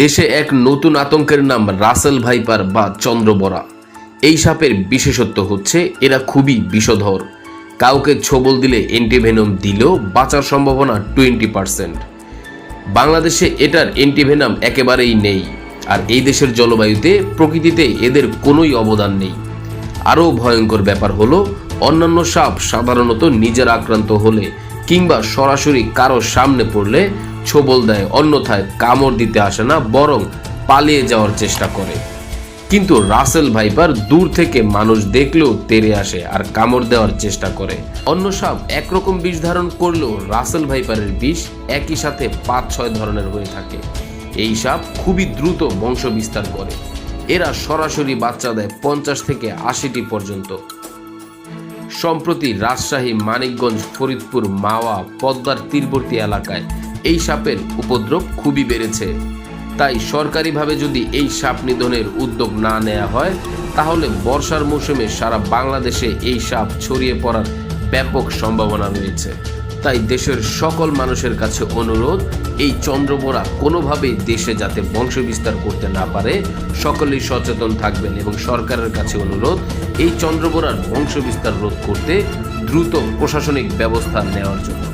দেশে এক নতুন আতঙ্কের নাম রাসেল ভাইপার বা চন্দ্রবরা। এই সাপের বিশেষত্ব হচ্ছে এরা খুবই বিষধর। কাউকে ছোবল দিলে অ্যান্টিভেনম দিলেও বাঁচার সম্ভাবনা টোয়েন্টি পার্সেন্ট। বাংলাদেশে এটার অ্যান্টিভেনাম একেবারেই নেই। আর এই দেশের জলবায়ুতে প্রকৃতিতে এদের কোনোই অবদান নেই। আরও ভয়ঙ্কর ব্যাপার হলো, অন্যান্য সাপ সাধারণত নিজের আক্রান্ত হলে কিংবা সরাসরি কারও সামনে পড়লে ছোবল দেয়, অন্যথায় কামড় দিতে আসে না, বরং পালিয়ে যাওয়ার চেষ্টা করে। কিন্তু রাসেল ভাইপার দূর থেকে মানুষ দেখলেও তেরে আসে আর কামড় দেওয়ার চেষ্টা করে। অন্য সাপ একরকম বিষ ধারণ করলেও রাসেল ভাইপারের বিষ একই সাথে পাঁচ ছয় ধরনের হয়ে থাকে। এই সাপ খুবই দ্রুত বংশ বিস্তার করে। এরা সরাসরি বাচ্চা দেয় পঞ্চাশ থেকে আশিটি পর্যন্ত। সম্প্রতি রাজশাহী, মানিকগঞ্জ, ফরিদপুর, মাওয়া, পদ্মার তীরবর্তী এলাকায় এই সাপের উপদ্রব খুবই বেড়েছে। তাই সরকারিভাবে যদি এই সাপ নিধনের উদ্যোগ না নেওয়া হয়, তাহলে বর্ষার মৌসুমে সারা বাংলাদেশে এই সাপ ছড়িয়ে পড়ার ব্যাপক সম্ভাবনা রয়েছে। তাই দেশের সকল মানুষের কাছে অনুরোধ, এই চন্দ্রবোরা কোনোভাবেই দেশে যাতে বংশ বিস্তার করতে না পারে, সকলেই সচেতন থাকবেন এবং সরকারের কাছে অনুরোধ, এই চন্দ্রবোরার বংশ বিস্তার রোধ করতে দ্রুত প্রশাসনিক ব্যবস্থা নেওয়ার জন্য।